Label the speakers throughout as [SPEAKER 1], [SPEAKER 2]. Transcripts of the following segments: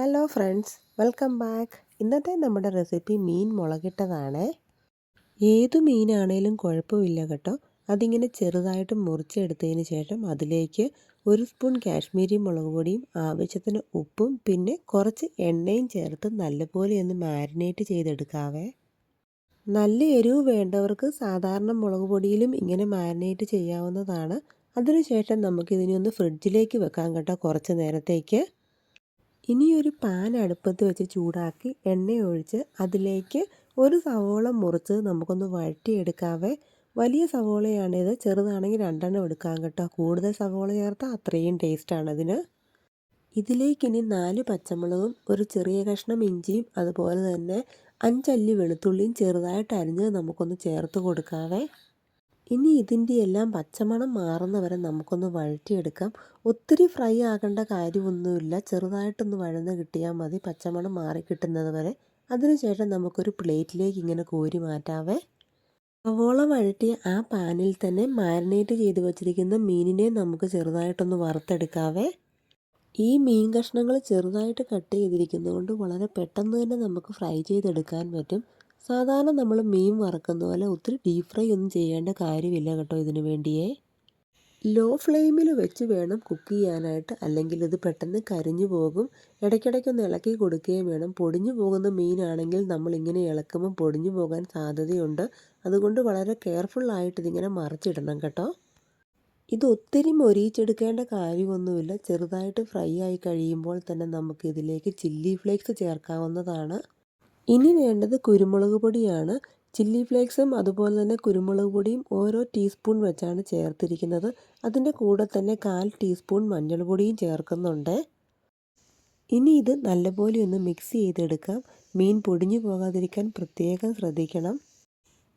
[SPEAKER 1] Hello friends welcome back ഇന്നത്തെ നമ്മുടെ recipe മീൻ മുളകിട്ടതാണ്. ഏതു മീനാണേലും കുഴപ്പമില്ല കേട്ടോ. അതിങ്ങനെ ചെറുതായിട്ട് മുറിച്ചെടുത്തതിന് ശേഷം അതിലേക്ക് ഒരു സ്പൂൺ കാശ്മീരി മുളക് പൊടിയും ആവശ്യത്തിന് ഉപ്പും പിന്നെ കുറച്ച് എണ്ണയും ചേർത്ത് നല്ലപോലെ ഒന്ന് മാരിനേറ്റ് ചെയ്തെടുക്കാവേ. നല്ല എരിവ് വേണ്ടവർക്ക് സാധാരണ മുളക് പൊടിയിലും ഇങ്ങനെ മാരിനേറ്റ് ചെയ്യാവുന്നതാണ്. അതിനുശേഷം നമുക്കിതിനെ ഒന്ന് ഫ്രിഡ്ജിലേക്ക് വെക്കാൻ കേട്ടോ കുറച്ച് നേരത്തേക്ക്. ഇനി ഒരു പാൻ അടുപ്പത്ത് വെച്ച് ചൂടാക്കി എണ്ണ ഒഴിച്ച് അതിലേക്ക് ഒരു സവോള മുറിച്ച് നമുക്കൊന്ന് വഴറ്റിയെടുക്കാവേ. വലിയ സവോളയാണിത് ചെറുതാണെങ്കിൽ രണ്ടെണ്ണം എടുക്കാം കേട്ടോ. കൂടുതൽ സവോള ചേർത്താൽ അത്രയും ടേസ്റ്റാണതിന് ഇതിലേക്കിനി നാല് പച്ചമുളകും ഒരു ചെറിയ കഷ്ണം ഇഞ്ചിയും അതുപോലെ തന്നെ അഞ്ചല്ലി വെളുത്തുള്ളിയും ചെറുതായിട്ട് അരിഞ്ഞത് നമുക്കൊന്ന് ചേർത്ത് കൊടുക്കാവേ. ഇനി ഇതിന്റെ എല്ലാം പച്ചമണം മാറുന്ന വരെ നമുക്കൊന്ന് വഴറ്റിയെടുക്കാം. ഒത്തിരി ഫ്രൈ ആകേണ്ട കാര്യമൊന്നുമില്ല. ചെറുതായിട്ടൊന്ന് വഴന്ന് കിട്ടിയാൽ മതി. പച്ചമണം മാറി കിട്ടുന്നത് വരെ അതിനുശേഷം നമുക്കൊരു പ്ലേറ്റിലേക്ക് ഇങ്ങനെ കോരി മാറ്റാവേ. സവോള വഴറ്റിയ ആ പാനിൽ തന്നെ മാരിനേറ്റ് ചെയ്ത് വച്ചിരിക്കുന്ന മീനിനെ നമുക്ക് ചെറുതായിട്ടൊന്ന് വറുത്തെടുക്കാവേ. ഈ മീൻ കഷ്ണങ്ങൾ ചെറുതായിട്ട് കട്ട് ചെയ്തിരിക്കുന്നതുകൊണ്ട് വളരെ പെട്ടെന്ന് തന്നെ നമുക്ക് ഫ്രൈ ചെയ്തെടുക്കാൻ പറ്റും. സാധാരണ നമ്മൾ മീൻ വറക്കുന്ന പോലെ ഒത്തിരി ഡീപ് ഫ്രൈ ഒന്നും ചെയ്യേണ്ട കാര്യമില്ല കേട്ടോ ഇതിന് വേണ്ടിയേ. ലോ ഫ്ലെയിമിൽ വെച്ച് വേണം കുക്ക് ചെയ്യാനായിട്ട്. അല്ലെങ്കിൽ ഇത് പെട്ടെന്ന് കരിഞ്ഞു പോകും. ഇടയ്ക്കിടയ്ക്കൊന്ന് ഇളക്കി കൊടുക്കുകയും വേണം. പൊടിഞ്ഞു പോകുന്ന മീനാണെങ്കിൽ നമ്മൾ ഇങ്ങനെ ഇളക്കുമ്പോൾ പൊടിഞ്ഞു പോകാൻ സാധ്യതയുണ്ട്. അതുകൊണ്ട് വളരെ കെയർഫുള്ളായിട്ട് ഇതിങ്ങനെ മറിച്ചിടണം കേട്ടോ. ഇത് ഒത്തിരി മൊരിയിച്ചെടുക്കേണ്ട കാര്യമൊന്നുമില്ല. ചെറുതായിട്ട് ഫ്രൈ ആയി കഴിയുമ്പോൾ തന്നെ നമുക്ക് ഇതിലേക്ക് ചില്ലി ഫ്ലേക്സ് ചേർക്കാവുന്നതാണ്. ഇനി വേണ്ടത് കുരുമുളക് പൊടിയാണ്. ചില്ലി ഫ്ലേക്സും അതുപോലെ തന്നെ കുരുമുളക് പൊടിയും ഓരോ ടീസ്പൂൺ വെച്ചാണ് ചേർത്തിരിക്കുന്നത്. അതിന്റെ കൂടെ തന്നെ കാൽ ടീസ്പൂൺ മഞ്ഞൾപ്പൊടിയും ചേർക്കുന്നുണ്ട്. ഇനി ഇത് നല്ലപോലെ ഒന്ന് മിക്സ് ചെയ്തെടുക്കാം. മീൻ പൊടിഞ്ഞു പോകാതിരിക്കാൻ പ്രത്യേകം ശ്രദ്ധിക്കണം.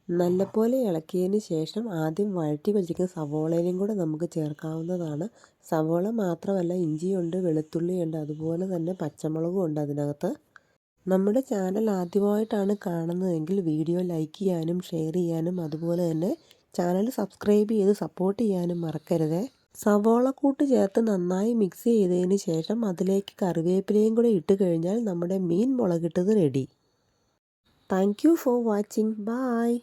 [SPEAKER 1] നല്ലപോലെ ഇളക്കിയതിന് ശേഷം ആദ്യം വഴറ്റി വെച്ചിരിക്കുന്ന സവോളയിലും കൂടെ നമുക്ക് ചേർക്കാവുന്നതാണ്. സവോള മാത്രമല്ല ഇഞ്ചിയുണ്ട് വെളുത്തുള്ളിയുണ്ട് അതുപോലെ തന്നെ പച്ചമുളകും ഉണ്ട് അതിനകത്ത്. നമ്മുടെ ചാനൽ ആദ്യമായിട്ടാണ് കാണുന്നതെങ്കിൽ വീഡിയോ ലൈക്ക് ചെയ്യാനും ഷെയർ ചെയ്യാനും അതുപോലെ തന്നെ ചാനൽ സബ്സ്ക്രൈബ് ചെയ്ത് സപ്പോർട്ട് ചെയ്യാനും മറക്കരുത്. സവോള കൂട്ട് ചേർത്ത് നന്നായി മിക്സ് ചെയ്തതിന് ശേഷം അതിലേക്ക് കറിവേപ്പിലയും കൂടെ ഇട്ട് കഴിഞ്ഞാൽ നമ്മുടെ മീൻ മുളകിട്ടത് ready thank for watching bye